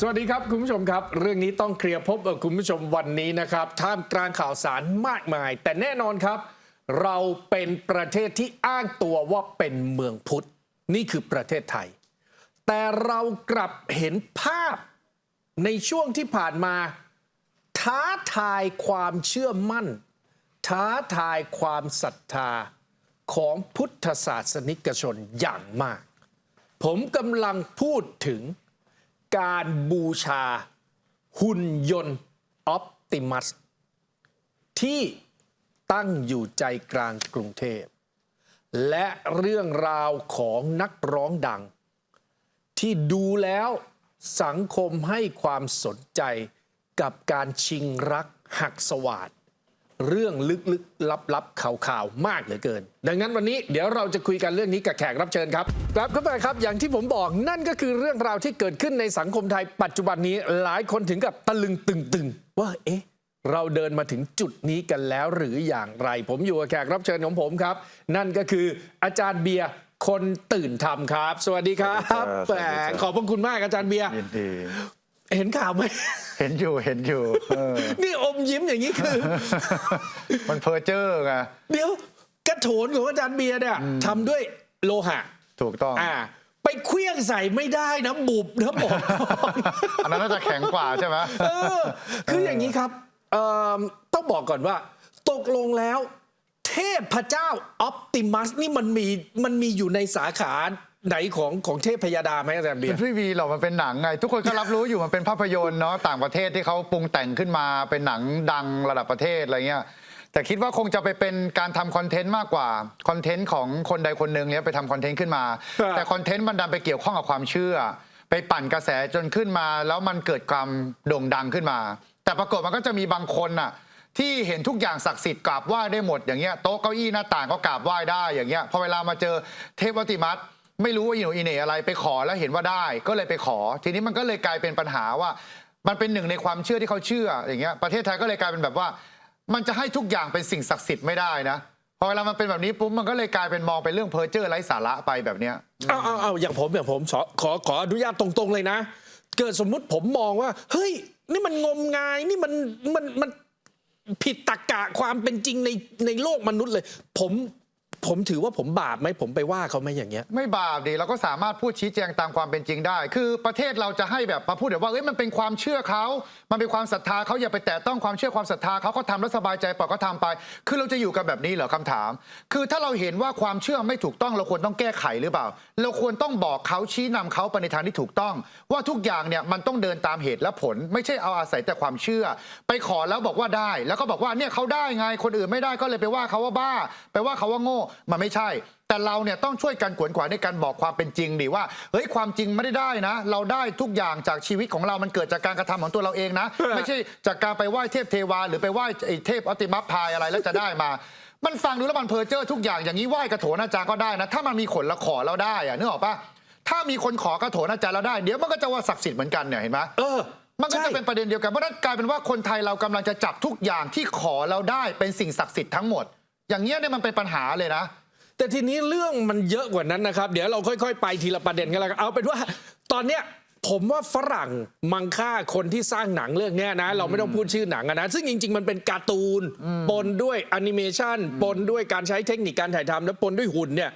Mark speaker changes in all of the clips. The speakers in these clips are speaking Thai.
Speaker 1: สวัสดีครับคุณผู้ชมครับ เรื่องนี้ต้องเคลียร์พบกับคุณผู้ชมวันนี้นะครับท่ามกลางข่าวสารมากมาย แต่แน่นอนครับ เราเป็นประเทศที่อ้างตัวว่าเป็นเมืองพุทธ นี่คือประเทศไทย แต่เรากลับเห็นภาพในช่วงที่ผ่านมา ท้าทายความเชื่อมั่น ท้าทายความศรัทธาของพุทธศาสนิกชนอย่างมาก ผมกำลังพูดถึง การบูชาหุ่นยนต์ออปติมัสที่ตั้งอยู่ใจกลางกรุงเทพ และเรื่องราวของนักร้องดัง ที่ดูแล้วสังคมให้ความสนใจกับการชิงรักหักสวาด เรื่องลึกๆ ลับๆข่าวๆ มากเหลือเกิน ดังนั้นวันนี้เดี๋ยวเราจะคุยกันเรื่องนี้กับแขกรับเชิญครับครับเข้าไปครับ อย่างที่ผมบอกนั่นก็คือเรื่องราวที่เกิดขึ้นในสังคมไทยปัจจุบันนี้หลายคนถึงกับตะลึงตึงๆ ว่าเอ๊ะเราเดินมาถึงจุดนี้กันแล้วหรืออย่างไร ผมอยู่กับแขกรับเชิญของผมครับ นั่นก็คืออาจารย์เบียร์คนตื่นทำครับ สวัสดีครับ
Speaker 2: สวัสดีครับ
Speaker 1: แหม
Speaker 2: สวัสดีครับ
Speaker 1: ขอบพระคุณมากอาจารย์เบียร์
Speaker 2: ยินดี
Speaker 1: เห็นข่าวไหม
Speaker 2: เห็นอยู่เห็นอยู่เออ
Speaker 1: นี่อมยิ้มอย่างนี้คือ
Speaker 2: มันเพอเจอร์ไง
Speaker 1: เดี๋ยวกระโถนของอาจารย์เบียร์เนี่ยทำด้วยโลหะ
Speaker 2: ถูกต้อง
Speaker 1: อ่า ไปเคลี้ยงใส่ไม่ได้นะบุบนะบอกก่อน
Speaker 2: อันนั้นน่าจะแข็งกว่าใช่ไหม
Speaker 1: เออคืออย่างนี้ครับเอิ่มต้องบอกก่อนว่า ตกลงแล้ว เทพเจ้าออปติมัสนี่มันมีมันมีอยู่ในสาขา ไหนของของเทพพยดาไหมอาจารย์เบีย
Speaker 2: มัน
Speaker 1: ร์
Speaker 2: ไม่มีหรอกมันเป็นหนังไง ทุกคนก็รับรู้อยู่มันเป็นภาพยนตร์เนาะต่างประเทศที่เขาปรุงแต่งขึ้นมาเป็นหนังดังระดับประเทศอะไรเงี้ยแต่คิดว่าคงจะไปเป็นการทำคอนเทนต์มากกว่าคอนเทนต์ของคนใดคนหนึ่งเนี่ยไปทำคอนเทนต์ขึ้นมาแต่คอนเทนต์มันดันไปเกี่ยวข้องกับความเชื่อ ไปปั่นกระแสจนขึ้นมา แล้วมันเกิดความโด่งดังขึ้นมา แต่ปรากฏมันก็จะมีบางคนน่ะที่เห็นทุกอย่างศักดิ์สิทธิ์กราบไหว้ได้หมดอย่างเงี้ยโต๊ะเก้าอี้หน้าต่างก็กราบไหว้ได้อย่างเงี้ยพอเวลามาเจอเทพวติมัส ไม่รู้ว่าอิโหนอิเหนอะไรไปขอแล้วเห็นว่าได้ก็เลยไปขอ ทีนี้มันก็เลยกลายเป็นปัญหาว่า มันเป็นหนึ่งในความเชื่อที่เขาเชื่ออย่างเงี้ยประเทศไทยก็เลยกลายเป็นแบบว่า มันจะให้ทุกอย่างเป็นสิ่งศักดิ์สิทธิ์ไม่ได้นะพอเวลามันเป็นแบบนี้ปุ๊บมันก็เลยกลายเป็นมองเป็นเรื่องเพ้อเจ้อไร้สาระไปแบบเนี้ย
Speaker 1: เอาเอาเอาอย่างผมอย่างผมขอขอขออนุญาตตรงๆเลยนะ เกิดสมมุติผมมองว่า เฮ้ย นี่มันงมงายนี่มันมันมันผิดตรกกะความเป็นจริงในในโลกมนุษย์เลย ผม ผมถือว่าผมบาปไหมผมไปว่าเขาไหมอย่างเงี้ย
Speaker 2: ไม่บาปดีเราก็สามารถพูดชี้แจงตามความเป็นจริงได้ คือประเทศเราจะให้แบบมาพูดแบบว่าเอ้ยมันเป็นความเชื่อเขามันเป็นความศรัทธาเขาอย่าไปแตะต้องความเชื่อความศรัทธาเขาเขาทำแล้วสบายใจปล่อยก็ทำไป คือเราจะอยู่กันแบบนี้เหรอคำถาม คือถ้าเราเห็นว่าความเชื่อไม่ถูกต้องเราควรต้องแก้ไขหรือเปล่า เราควรต้องบอกเขาชี้นำเขาไปในทางที่ถูกต้อง ว่าทุกอย่างเนี่ยมันต้องเดินตามเหตุและผล ไม่ใช่เอาอาศัยแต่ความเชื่อ ไปขอแล้วบอกว่าได้ แล้วก็บอกว่าเนี่ยเขาได้ไงคนอื่นไม่ได้ก็เลยไปว่าเขาว่าบ้า ไปว่าเขาว่าโง่มันไม่ใช่ แต่เราเนี่ยต้องช่วยกันขวนขวายในการบอกความเป็นจริงดิว่าเฮ้ยความจริงไม่ได้ได้นะ เราได้ทุกอย่างจากชีวิตของเรามันเกิดจากการกระทำของตัวเราเองนะ ไม่ใช่จากการไปไหว้เทพเทวา หรือไปไหว้ไอ้เทพอติมัพพายอะไรแล้วจะได้มามันฟังดูแล้วมันเพอเจอร์ทุกอย่างอย่างนี้ไหว้กระโถนอาจารย์ก็ได้นะ ถ้ามันมีขนละขอเราได้อะนึกออกปะถ้ามีคนขอกระโถนอาจารย์เราได้ เดี๋ยวมันก็จะว่าศักดิ์สิทธิ์เหมือนกันเนี่ยเห็นไหม
Speaker 1: เออ
Speaker 2: มันก็
Speaker 1: ใช่
Speaker 2: จะเป็นประเด็นเดียวกันเพราะฉะนั้นกลายเป็นว่าคนไทยเรากำลังจะจับทุกอย่างที่ขอเราได้เป็นสิ่งศักดิ์สิทธิ์ทั้งหมด อย่างเงี้ยเนี่ยมันเป็นปัญหาเลยนะ
Speaker 1: แต่ทีนี้เรื่องมันเยอะกว่านั้นนะครับ เดี๋ยวเราค่อยๆ ไปทีละประเด็นกันแล้วกันเอาเป็นว่าตอนเนี้ยผมว่าฝรั่งมังค่าคนที่สร้างหนังเรื่องเนี้ยนะ เราไม่ต้องพูดชื่อหนังอะนะ ซึ่งจริง ๆ มันเป็นการ์ตูน ปนด้วยแอนิเมชันปนด้วยการใช้เทคนิคการถ่ายทำและปนด้วยหุ่นเนี่ย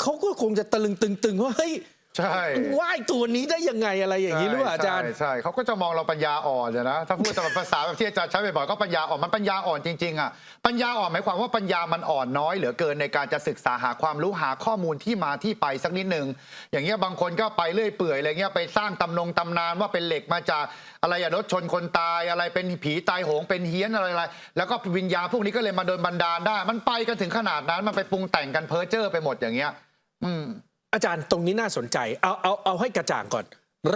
Speaker 1: เขาก็คงจะตะลึงตึงๆว่าเฮ้ย
Speaker 2: ใช่
Speaker 1: ว่ายตัวนี้ได้ยังไงอะไรอย่างนี้หรือเปล่าอาจารย์
Speaker 2: ใช่ใช่เขาก็จะมองเราปัญญาอ่อนเนี่ยนะ ถ้าพูดตามภาษาแบบที่อาจารย์ใช้บ่อยๆก็ปัญญาอ่อนมันปัญญาอ่อนจริงๆอะปัญญาอ่อนหมายความว่าปัญญามันอ่อนน้อยเหลือเกินในการจะศึกษาหาความรู้หาข้อมูลที่มาที่ไปสักนิดหนึ่งอย่างเงี้ยบางคนก็ไปเรื่อยเปื่อยอะไรเงี้ยไปสร้างตำนงตำนานว่าเป็นเหล็กมาจากอะไรอะรถชนคนตายอะไรเป็นผีตายโหงเป็นเฮี้ยนอะไรอะไรแล้วก็วิญญาณพวกนี้ก็เลยมาโดนบันดาลได้ มันไปกันถึงขนาดนั้นมันไปปรุงแต่งกันเพ้อเจ้อไปหมดอย่างเงี้ย อืม
Speaker 1: อาจารย์ตรงนี้น่าสนใจ เอาเอาเอาให้กระจ่างก่อน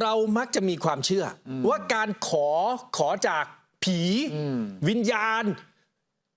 Speaker 1: เรามักจะมีความเชื่ออว่าการขอขอจากผี วิญญาณ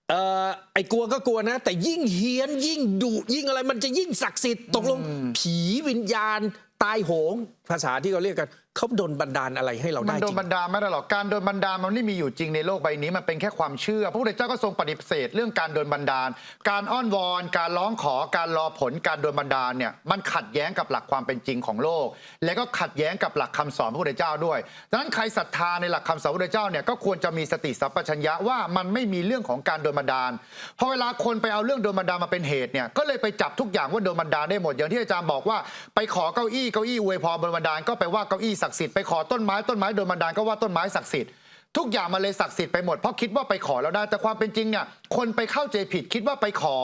Speaker 1: เอ่อไอ้กลัวก็กลัวนะ แต่ยิ่งเฮี้ยนยิ่งดุยิ่งอะไร มันจะยิ่งศักดิ์สิทธิ์ตกลง ผีวิญญาณตายโหง ภาษาที่เขาเรียกกัน เขาโดนบันดาลอะไรให้เรา
Speaker 2: มั
Speaker 1: ได้
Speaker 2: นโด
Speaker 1: จริ
Speaker 2: น
Speaker 1: ง
Speaker 2: บันดาลไม่ได้หรอกการโดนบันดาลมันไม่มีอยู่จริงในโลกใบนี้มันเป็นแค่ความเชื่อพระพุทธเจ้าก็ทรงปฏิเสธเรื่องการโดนบันดาล การอ้อนวอน การร้องขอการรอผลการโดนบันดาลเนี่ยมันขัดแย้งกับหลักความเป็นจริงของโลก และก็ขัดแย้งกับหลักคำสอนพระพุทธเจ้าด้วยดังนั้นใครศรัทธาในหลักคำสอนพระพุทธเจ้าเนี่ยก็ควรจะมีสติสัพพัญญะว่ามันไม่มีเรื่องของการโดนบันดาลพอเวลาคนไปเอาเรื่องโดนบันดาลมาเป็นเหตุเนี่ยก็เลยไปจับทุกอย่างว่าโดนบันดาลได้หมดอย่างที่อาจารย์บอกว่า ไปขอเก้าอี้เก้าอี้อวยพรบนบันดาลก็ไปว่าเก้าอี้ศักดิ์สิทธิ์ไปขอต้นไม้ต้นไม้โดนบันดาลก็ว่าต้นไม้ศักดิ์สิทธิ์ทุกอย่างมาเลยศักดิ์สิทธิ์ไปหมดเพราะคิดว่าไปขอแล้วได้แต่ความเป็นจริงเนี่ยคนไปเข้าใจผิดคิดว่าไปขอ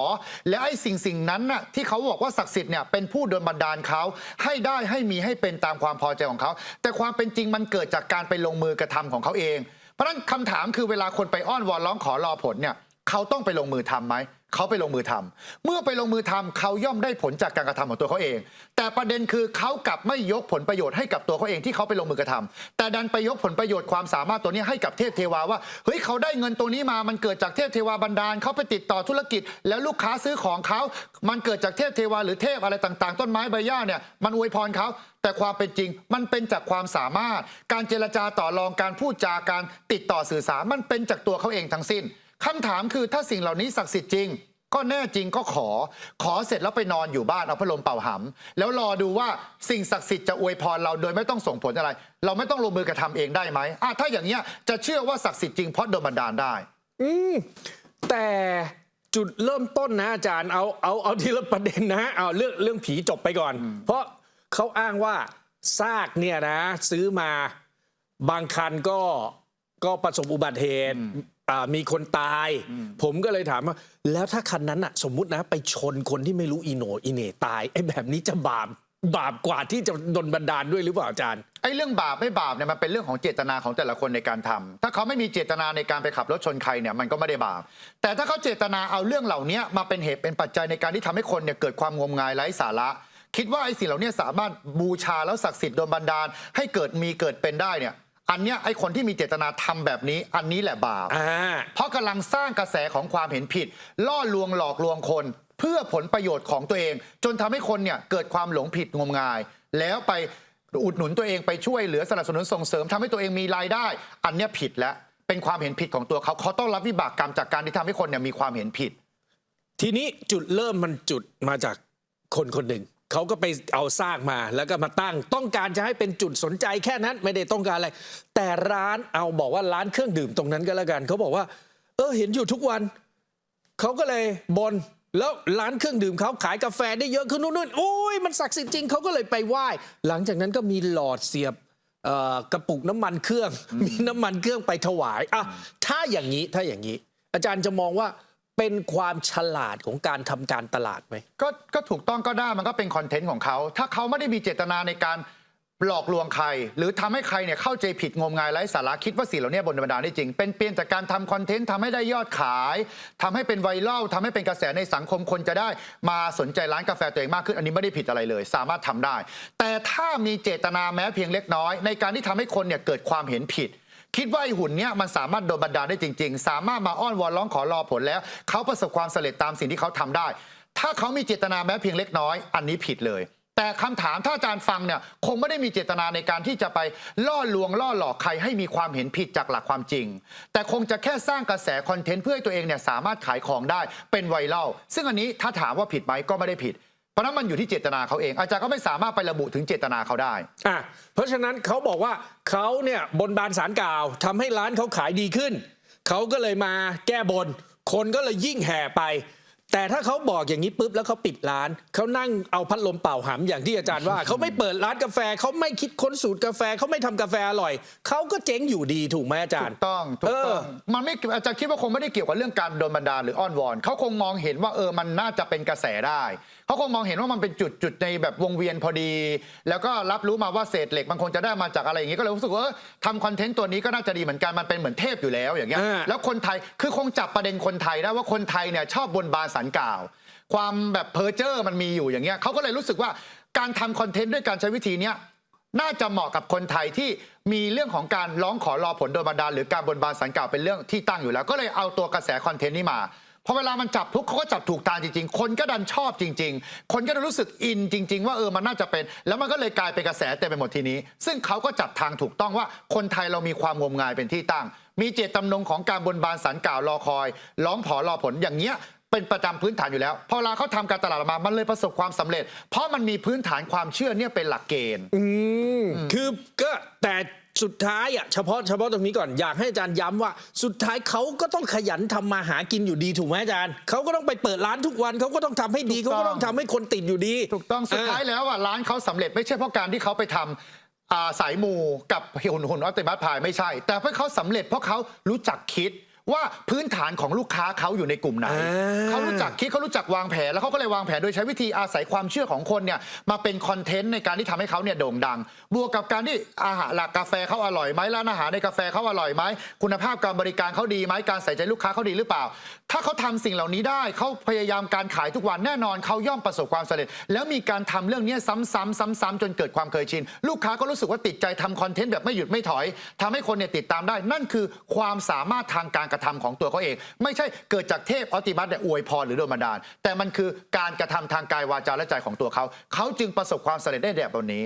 Speaker 2: และไอ้สิ่งสิ่งนั้นน่ะที่เขาบอกว่าศักดิ์สิทธิ์เนี่ยเป็นผู้โดนบันดาลเขาให้ได้ให้มีให้เป็นตามความพอใจของเขา แต่ความเป็นจริงมันเกิดจากการไปลงมือกระทำของเขาเอง เพราะฉะนั้นคำถามคือเวลาคนไปอ้อนวอนร้องขอรอผลเนี่ยเขาต้องไปลงมือทำไหม เขาไปลงมือทำเมื่อไปลงมือทำเขาย่อมได้ผลจากการกระทำของตัวเขาเอง แต่ประเด็นคือเขากลับไม่ยกผลประโยชน์ให้กับตัวเขาเองที่เขาไปลงมือกระทำแต่ดันไปยกผลประโยชน์ความสามารถตัวนี้ให้กับเทพเทวาว่าเฮ้ยเขาได้เงินตัวนี้มามันเกิดจากเทพเทวาบันดาลเขาไปติดต่อธุรกิจ แล้วลูกค้าซื้อของเขา มันเกิดจากเทพเทวาหรือเทพอะไรต่าง ๆ ต้นไม้ใบหญ้าเนี่ยมันอวยพรเขาแต่ความเป็นจริงมันเป็นจากความสามารถ การเจรจาต่อรองการพูดจาการติดต่อสื่อสารมันเป็นจากตัวเขาเองทั้งสิ้น คำถามคือถ้าสิ่งเหล่านี้ศักดิ์สิทธิ์จริง ก็แน่จริงก็ขอ ขอเสร็จแล้วไปนอนอยู่บ้านเอาพัดลมเป่าหำแล้วรอดูว่าสิ่งศักดิ์สิทธิ์จะอวยพรเราโดยไม่ต้องส่งผลอะไร เราไม่ต้องลงมือกระทำเองได้ไหมอะถ้าอย่างเงี้ยจะเชื่อว่าศักดิ์สิทธิ์จริงเพราะโดนบันดาลได้
Speaker 1: อืมแต่จุดเริ่มต้นนะอาจารย์เอาเอาเอาทีละประเด็นนะเอาเรื่องเรื่องผีจบไปก่อน เพราะเขาอ้างว่าซากเนี่ยนะ ซื้อมาบางคันก็ก็ประสบอุบัติเหตุ อ่ามีคนตาย ผมก็เลยถามว่า แล้วถ้าคันนั้นอะสมมุตินะ ไปชนคนที่ไม่รู้อีโหนอีเหน่ตายไอ้แบบนี้จะบาปบาปกว่าที่จะโดนบันดาลด้วยหรือเปล่าอาจารย์
Speaker 2: ไอ้เรื่องบาปไม่บาปเนี่ยมันเป็นเรื่องของเจตนาของแต่ละคนในการทำถ้าเขาไม่มีเจตนาในการไปขับรถชนใครเนี่ยมันก็ไม่ได้บาป แต่ถ้าเขาเจตนาเอาเรื่องเหล่านี้มาเป็นเหตุเป็นปัจจัยในการที่ทำให้คนเนี่ยเกิดความงมงายไร้สาระ คิดว่าไอ้สิ่งเหล่านี้สามารถบูชาแล้วศักดิ์สิทธิ์โดนบันดาล ให้เกิดมีเกิดเป็นได้เนี่ย อันเนี้ยไอ้คนที่มีเจตนาทำแบบนี้ อันนี้แหละบาป
Speaker 1: อ่า
Speaker 2: เพราะกำลังสร้างกระแสของความเห็นผิด ล่อลวงหลอกลวงคน เพื่อผลประโยชน์ของตัวเอง จนทำให้คนเนี่ยเกิดความหลงผิดงมงาย แล้วไปอุดหนุนตัวเองไปช่วยเหลือสนับสนุนส่งเสริมทำให้ตัวเองมีรายได้ อันเนี้ยผิดแล้วเป็นความเห็นผิดของตัวเขาเขาต้องรับวิบากกรรมจากการที่ทำให้คนเนี่ยมีความเห็นผิด
Speaker 1: ทีนี้จุดเริ่มมันจุดมาจากคนคนหนึ่ง เขาก็ไปเอาซากมาแล้วก็มาตั้ง ต้องการจะให้เป็นจุดสนใจแค่นั้นไม่ได้ต้องการอะไร แต่ร้านเอาบอกว่าร้านเครื่องดื่มตรงนั้นก็แล้วกันเขาบอกว่า เออเห็นอยู่ทุกวันเขาก็เลยบนแล้วร้านเครื่องดื่มเขาขายกาแฟได้เยอะขึ้นนู่นนู่นโอ้ยมันศักดิ์สิทธิ์จริงเขาก็เลยไปไหว้ หลังจากนั้นก็มีหลอดเสียบกระปุกน้ำมันเครื่อง มีน้ำมันเครื่องไปถวายอะถ้าอย่างนี้ถ้าอย่างนี้ อาจารย์จะมองว่า เป็นความฉลาดของการทำการตลาดไหม
Speaker 2: ก็ก็ถูกต้องก็ได้มันก็เป็นคอนเทนต์ของเขา ถ้าเขาไม่ได้มีเจตนาในการหลอกลวงใคร หรือทำให้ใครเนี่ยเข้าใจผิดงมงายไร้สาระคิดว่าสิ่งเหล่านี้บนธรรมดาได้จริง เป็นเพียงแต่การทำคอนเทนต์ทำให้ได้ยอดขายทำให้เป็นไวรัลทำให้เป็นกระแสในสังคมคนจะได้ มาสนใจร้านกาแฟตัวเองมากขึ้น อันนี้ไม่ได้ผิดอะไรเลย สามารถทำได้ แต่ถ้ามีเจตนาแม้เพียงเล็กน้อย ในการที่ทำให้คนเนี่ยเกิดความเห็นผิด คิดว่าไอ้หุ่นเนี้ยมันสามารถโดนบันดาลได้จริง ๆ สามารถมาอ้อนวอนร้องขอรอผลแล้ว เขาประสบความสำเร็จตามสิ่งที่เขาทำได้ ถ้าเขามีเจตนาแม้เพียงเล็กน้อย อันนี้ผิดเลย แต่คำถามถ้าอาจารย์ฟังเนี่ยคงไม่ได้มีเจตนาในการที่จะไปล่อลวงล่อหลอกใครให้มีความเห็นผิดจากหลักความจริง แต่คงจะแค่สร้างกระแสคอนเทนต์เพื่อให้ตัวเองเนี่ยสามารถขายของได้เป็นไวรัลซึ่งอันนี้ถ้าถามว่าผิดไหมก็ไม่ได้ผิด ราะนั้นมันอยู่ที่เจตนาเขาเอง อาจารย์ก็ไม่สามารถไประบุถึงเจตนาเขาได้
Speaker 1: อะเพราะฉะนั้นเขาบอกว่าเขาเนี่ยบนบานสารกล่าวทำให้ร้านเขาขายดีขึ้น เขาก็เลยมาแก้บน คนก็เลยยิ่งแห่ไป แต่ถ้าเขาบอกอย่างนี้ปุ๊บแล้วเขาปิดร้าน เขานั่งเอาพัดลมเป่าหำอย่างที่อาจารย์ว่า เขาไม่เปิดร้านกาแฟเขาไม่คิดค้นสูตรกาแฟเขาไม่ทำกาแฟอร่อยเขาก็เจ๊งอยู่ดีถูกไหมอาจารย์
Speaker 2: ถูกต้องถูก
Speaker 1: เอ
Speaker 2: ต้
Speaker 1: อ
Speaker 2: องมันไม่อาจารย์คิดว่าคงไม่ได้เกี่ยวกับเรื่องการโดนบันดาลหรืออ้อนวอนเขาคงมองเห็นว่าเออมันน่าจะเป็นกระแสได้เขาคงมองเห็นว่ามันเป็นจุดจุดในแบบวงเวียนพอดี แล้วก็รับรู้มาว่าเศษเหล็กมันคงจะได้มาจากอะไรอย่างนี้ก็เลยรู้สึกว่าเออทำคอนเทนต์ตัวนี้ก็น่าจะดีเหมือนกันมันเป็นเหมือนเทพอยู่แล้วอย่างเงี้ย
Speaker 1: อ่า
Speaker 2: แล้วคนไทยคือคงจับประเด็นคนไทยได้ว่าคนไทยเนี่ยชอบบนบานสันกล่าว ความแบบเพอร์เจอร์มันมีอยู่อย่างเงี้ยเขาก็เลยรู้สึกว่าการทำคอนเทนต์ด้วยการใช้วิธีเนี้ยน่าจะเหมาะกับคนไทยที่มีเรื่องของการร้องขอรอผลโดยบันดาลหรือการบนบานสันกล่าวเป็นเรื่องที่ตั้งอยู่แล้ว ก็เลยเอาตัวกระแสคอนเทนต์นี้มาพอเวลามันจับทุกเขาก็จับถูกทางจริงๆ คนก็ดันชอบจริง ๆ คนก็ดันรู้สึกอินจริง ๆ ว่าเออมันน่าจะเป็น แล้วมันก็เลยกลายเป็นกระแสเต็มไปหมดทีนี้ ซึ่งเขาก็จับทางถูกต้องว่าคนไทยเรามีความงมงายเป็นที่ตั้ง มีเจตจำนงของการบนบานสันกล่าวรอคอย ร้องผอรอผลอย่างเงี้ย เป็นประจำพื้นฐานอยู่แล้ว พอเวลาเขาทำการตลาดออกมา มันเลยประสบความสำเร็จ เพราะมันมีพื้นฐานความเชื่อเนี่ยเป็นหลักเกณฑ์
Speaker 1: อืมคือก็แต่สุดท้ายอะเฉพาะเฉพาะตรงนี้ก่อนอยากให้อาจารย์ย้ำว่า สุดท้ายเขาก็ต้องขยันทำมาหากินอยู่ดีถูกไหมอาจารย์เขาก็ต้องไปเปิดร้านทุกวันเขาก็ต้องทำให้ดี
Speaker 2: ถู
Speaker 1: เขา
Speaker 2: กต้อง
Speaker 1: ก็ต้องทำให้คนติดอยู่ดี
Speaker 2: ถูกต้องสุดท้าย
Speaker 1: อ่
Speaker 2: แล้วอะร้านเขาสำเร็จไม่ใช่เพราะการที่เขาไปทำอ่าสายมูกับหุ่นหุ่นออติมัสพายไม่ใช่ แต่เพราะเขาสำเร็จเพราะเขารู้จักคิด ว่าพื้นฐานของลูกค้าเขาอยู่ในกลุ่มไหน
Speaker 1: อ่า
Speaker 2: เขารู้จักคิดเขารู้จักวางแผน แล้วเขาก็เลยวางแผนโดยใช้วิธีอาศัยความเชื่อของคนเนี่ยมาเป็นคอนเทนต์ในการที่ทำให้เขาเนี่ยโด่งดัง บวกกับการที่อาหารหลักกาแฟเขาอร่อยไหมร้านอาหารในกาแฟเขาอร่อยไหมคุณภาพการบริการเขาดีไหมการใส่ใจลูกค้าเขาดีหรือเปล่า ถ้าเขาทำสิ่งเหล่านี้ได้เขาพยายามการขายทุกวันแน่นอนเขาย่อมประสบความสำเร็จ แล้วมีการทำเรื่องนี้ซ้ำๆซ้ำๆจนเกิดความเคยชิน ลูกค้าก็รู้สึกว่าติดใจทำคอนเทนต์แบบไม่หยุดไม่ถอยทำให้คนเนี่ยติดตามได้ นั่นคือความสามารถทางการกระทำของตัวเขาเอง ไม่ใช่เกิดจากเทพออติมัสเนี่ยอวยพรหรือโดนบันดาล แต่มันคือการกระทำทางกายวาจาและใจของตัวเขา เขาจึงประสบความสำเร็จได้แบบนี้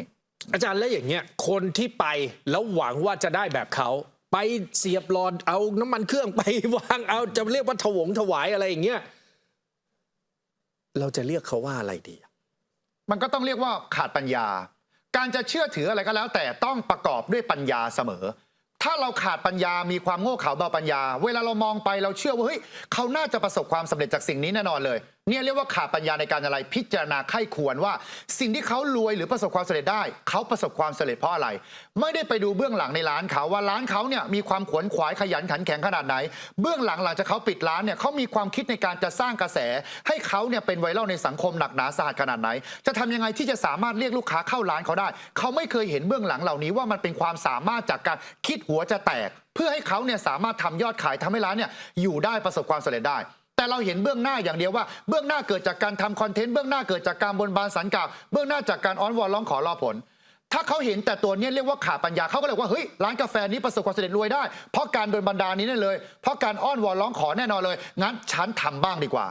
Speaker 1: อาจารย์แล้วอย่างเงี้ยคนที่ไปแล้วหวังว่าจะได้แบบเขาไปเสียบหลอดเอาน้ำมันเครื่องไปวางเอาจะเรียกว่าถวงถวายอะไรอย่างเงี้ยเราจะเรียกเขาว่าอะไรดี
Speaker 2: มันก็ต้องเรียกว่าขาดปัญญา การจะเชื่อถืออะไรก็แล้ว แต่ต้องประกอบด้วยปัญญาเสมอ ถ้าเราขาดปัญญามีความโง่เขลาเบาปัญญา เวลาเรามองไปเราเชื่อว่าเฮ้ยเขาน่าจะประสบความสำเร็จจากสิ่งนี้แน่นอนเลยเนี่ยเรียกว่าขาดปัญญาในการอะไรพิจารณาไข้ควรว่า สิ่งที่เขารวยหรือประสบความสำเร็จได้ เขาประสบความสำเร็จเพราะอะไร ไม่ได้ไปดูเบื้องหลังในร้านเขาว่าร้านเขาเนี่ยมีความขวนขวายขยันขันแข็งขนาดไหน เบื้องหลังหลังจากเขาปิดร้านเนี่ยเขามีความคิดในการจะสร้างกระแส ให้เขาเนี่ยเป็นไวรัลในสังคมหนักหนาสาหัสขนาดไหน จะทำยังไงที่จะสามารถเรียกลูกค้าเข้าร้านเขาได้ เขาไม่เคยเห็นเบื้องหลังเหล่านี้ว่ามันเป็นความสามารถจากการคิดหัวจะแตก เพื่อให้เขาเนี่ยสามารถทำยอดขายทำให้ร้านเนี่ยอยู่ได้ประสบความสำเร็จได้ แต่เราเห็นเบื้องหน้าอย่างเดียวว่า เบื้องหน้าเกิดจากการทำคอนเทนต์เบื้องหน้าเกิดจากการบนบานสันกล่าวเบื้องหน้าจากการอ้อนวอนร้องขอรอผล ถ้าเขาเห็นแต่ตัวนี้เรียกว่าขาดปัญญาเขาก็เลยว่าเฮ้ยร้านกาแฟนี้ประสบความสำเร็จรวยได้ เพราะการโดนบันดาลนี้แน่เลย เพราะการอ้อนวอนร้องขอแน่นอนเลย งั้นฉันทำบ้างดีกว่า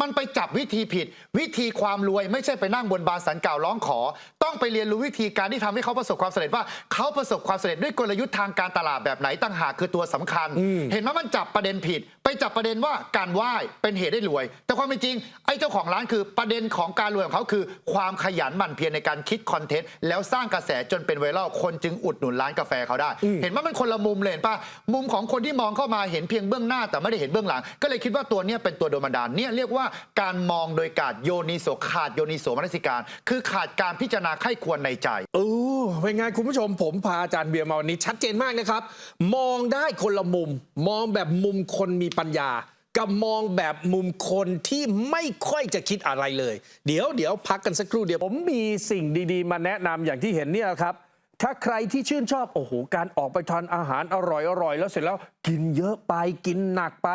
Speaker 2: มันไปจับวิธีผิด วิธีความรวยไม่ใช่ไปนั่งบนบานสันกล่าวร้องขอ ต้องไปเรียนรู้วิธีการที่ทำให้เขาประสบความสำเร็จว่าเขาประสบความสำเร็จด้วยกลยุทธ์ทางการตลาดแบบไหนต่างหากคือตัวสำคัญ เห็นไหมมันจับประเด็นผิด ไปจับประเด็นว่าการไหว้เป็นเหตุให้รวย แต่ความเป็นจริงไอ้เจ้าของร้านคือประเด็นของการรวยของเขาคือ ความขยันหมั่นเพียรในการคิดคอนเทนต์แล้วสร้างกระแสจนเป็นไวรัลคนจึงอุดหนุนร้านกาแฟเขาได้ เห็นว่ามันคนละมุมเลยเห็นปะมุมของคนที่มองเข้ามาเห็นเพียงเบื้องหน้าแต่ไม่ได้เห็นเบื้องหลัง ก็เลยคิดว่าตัวเนี้ยเป็นตัวโดนบันดาลเนี่ยเรียกว่าการมองโดยการโยนิโสขาดโยนิโสมนสิการ คือขาดการพิจารณาไข้ควรในใจ
Speaker 1: โอ้เป็นไงคุณผู้ชมผมพาอาจารย์เบียร์มาวันนี้ชัดเจนมากนะครับ มองได้คนละมุม มองแบบมุมคนมีปัญญากับมองแบบมุมคนที่ไม่ค่อยจะคิดอะไรเลย เดี๋ยวเดี๋ยวพักกันสักครู่เดียวผมมีสิ่งดีๆ มาแนะนำอย่างที่เห็นเนี่ยครับ ถ้าใครที่ชื่นชอบโอ้โหการออกไปทานอาหารอร่อยอร่อยแล้วเสร็จแล้วกินเยอะไปกินหนักไป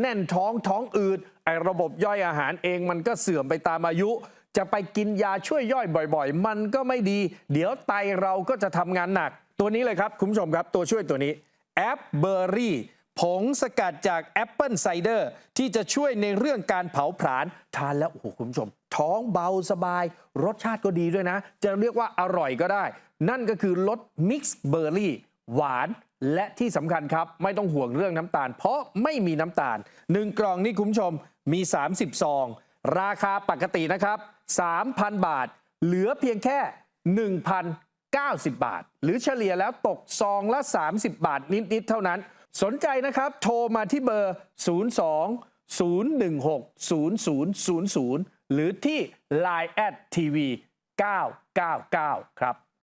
Speaker 1: แน่นท้องท้องอืดไอระบบย่อยอาหารเองมันก็เสื่อมไปตามอายุ จะไปกินยาช่วยย่อยบ่อยๆ มันก็ไม่ดี เดี๋ยวไตเราก็จะทำงานหนัก ตัวนี้เลยครับ คุณผู้ชมครับตัวช่วยตัวนี้แอปเบอร์รี่ผงสกัดจากแอปเปิลไซเดอร์ที่จะช่วยในเรื่องการเผาผลาญทานแล้วโอ้โหคุณผู้ชม ท้องเบาสบาย รสชาติก็ดีด้วยนะ จะเรียกว่าอร่อยก็ได้ นั่นก็คือรสมิกซ์เบอร์รี่หวานและที่สำคัญครับ ไม่ต้องห่วงเรื่องน้ำตาล เพราะไม่มีน้ำตาล 1 กล่องนี่คุณผู้ชมมี 30 ซอง ราคาปกตินะครับ 3,000 บาท เหลือเพียงแค่ 1,090 บาท หรือเฉลี่ยแล้วตกซองละ 30 บาทนิด ๆ เท่านั้น สนใจนะครับ โทรมาที่เบอร์ 02 016 0000 หรือที่ Line แอดทีวี999 ครับ